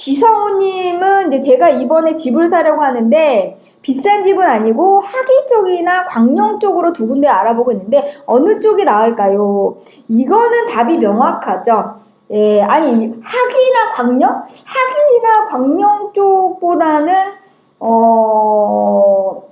지성우님은 이제 제가 이번에 집을 사려고 하는데 비싼 집은 아니고 하기 쪽이나 광명 쪽으로 두 군데 알아보고 있는데 어느 쪽이 나을까요? 이거는 답이 명확하죠. 예, 아니 하기나 광명, 하기나 광명 쪽보다는 어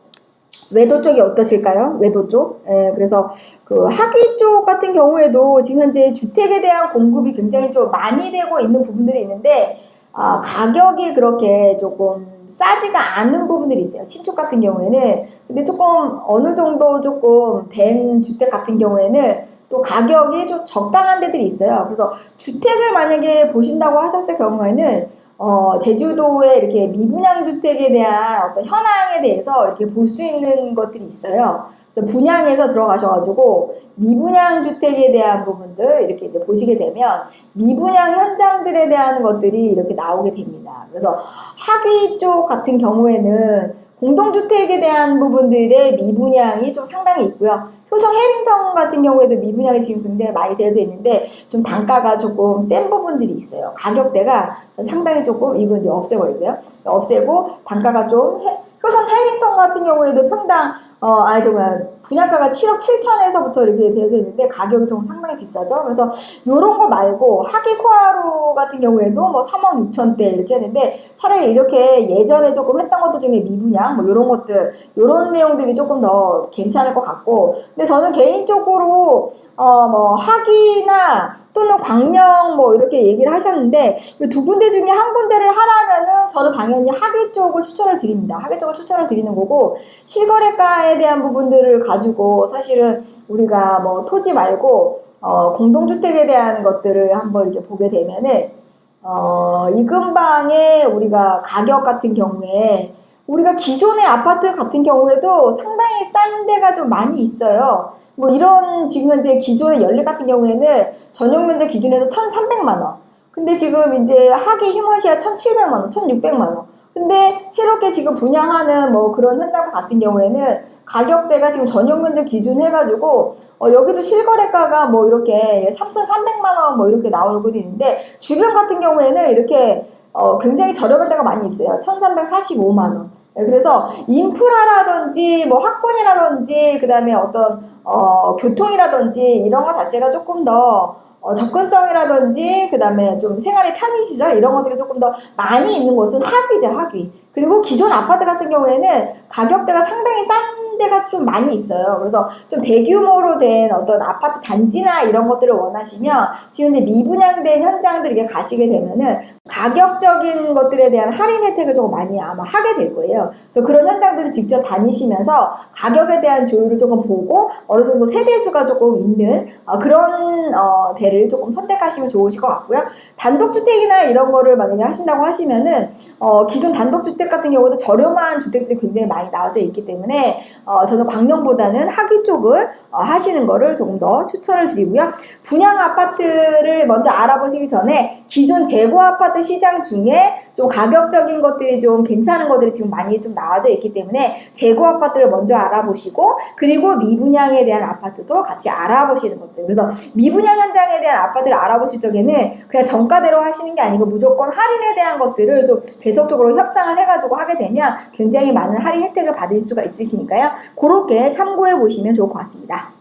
외도 쪽이 어떠실까요? 외도 쪽. 예, 그래서 그 하기 쪽 같은 경우에도 지금 현재 주택에 대한 공급이 굉장히 좀 많이 되고 있는 부분들이 있는데 아, 가격이 그렇게 조금 싸지가 않은 부분들이 있어요. 신축 같은 경우에는. 근데 조금 어느 정도 조금 된 주택 같은 경우에는 또 가격이 좀 적당한 데들이 있어요. 그래서 주택을 만약에 보신다고 하셨을 경우에는 어, 제주도의 이렇게 미분양 주택에 대한 어떤 현황에 대해서 이렇게 볼 수 있는 것들이 있어요. 그래서 분양에서 들어가셔가지고 미분양 주택에 대한 부분들 이렇게 이제 보시게 되면 미분양 현장들에 대한 것들이 이렇게 나오게 됩니다. 그래서 하기 쪽 같은 경우에는 공동주택에 대한 부분들의 미분양이 좀 상당히 있고요. 효성 해링턴 같은 경우에도 미분양이 지금 굉장히 많이 되어져 있는데 좀 단가가 조금 센 부분들이 있어요. 가격대가 상당히 조금 이건 이제 없애버리고요. 없애고 단가가 좀 해- 효성 해링턴 같은 경우에도 평당 어, 아니 정말 분양가가 7억 7천에서부터 이렇게 되어져 있는데 가격이 좀 상당히 비싸죠. 그래서 요런 거 말고 하기 코하루 같은 경우에도 뭐 3억 6천대 이렇게 했는데 차라리 이렇게 예전에 조금 했던 것들 중에 미분양 뭐 요런 것들 요런 내용들이 조금 더 괜찮을 것 같고 근데 저는 개인적으로 어 뭐 하기나 또는 광명 뭐 이렇게 얘기를 하셨는데 이두 군데 중에 한 군데를 하라면은 저는 당연히 하기 쪽을 추천을 드립니다. 하기 쪽을 추천을 드리는 거고 실거래가에 대한 부분들을 가지고 사실은 우리가 뭐 토지 말고 어, 공동주택에 대한 것들을 한번 이렇게 보게 되면은 어, 이 근방에 우리가 가격 같은 경우에 우리가 기존의 아파트 같은 경우에도 상당히 싼 데가 좀 많이 있어요. 뭐 이런 지금 현재 기존의 연립 같은 경우에는 전용 면적 기준에서 1,300만 원. 근데 지금 이제 하기 휴먼시아 1,700만 원, 1,600만 원. 근데 새롭게 지금 분양하는 뭐 그런 현장 같은 경우에는 가격대가 지금 전용 면적 기준 해가지고 어, 여기도 실거래가가 뭐 이렇게 3,300만 원 뭐 이렇게 곳이 있는데 주변 같은 경우에는 이렇게 어, 굉장히 저렴한 데가 많이 있어요. 1,345만 원. 네, 그래서 인프라라든지 뭐 학군이라든지 그다음에 어떤 어, 교통이라든지 이런 것 자체가 조금 더 어, 접근성이라든지 그다음에 좀 생활의 편의 시설 이런 것들이 조금 더 많이 있는 곳은 하귀죠 하귀 그리고 기존 아파트 같은 경우에는 가격대가 상당히 싼 데가 좀 많이 있어요 그래서 좀 대규모로 된 어떤 아파트 단지나 이런 것들을 원하시면 지금 이제 미분양된 현장들 에 가시게 되면은 가격적인 것들에 대한 할인 혜택을 조금 많이 아마 하게 될 거예요 그래서 그런 현장들을 직접 다니시면서 가격에 대한 조율을 조금 보고 어느 정도 세대수가 조금 있는 어, 그런 어, 대를 조금 선택하시면 좋으실 것 같고요. 단독주택이나 이런 거를 만약에 하신다고 하시면은 어, 기존 단독주택 같은 경우도 저렴한 주택들이 굉장히 많이 나와져 있기 때문에 어, 저는 광명보다는 하기 쪽을 어, 하시는 거를 조금 더 추천을 드리고요. 분양 아파트를 먼저 알아보시기 전에 기존 재고 아파트 시장 중에 좀 가격적인 것들이 좀 괜찮은 것들이 지금 많이 좀 나와져 있기 때문에 재고 아파트를 먼저 알아보시고 그리고 미분양에 대한 아파트도 같이 알아보시는 것들. 그래서 미분양 현장에 대한 아파트를 알아보실 적에는 그냥 정가대로 하시는 게 아니고 무조건 할인에 대한 것들을 좀 계속적으로 협상을 해가지고 하게 되면 굉장히 많은 할인 혜택을 받을 수가 있으시니까요. 그렇게 참고해 보시면 좋을 것 같습니다.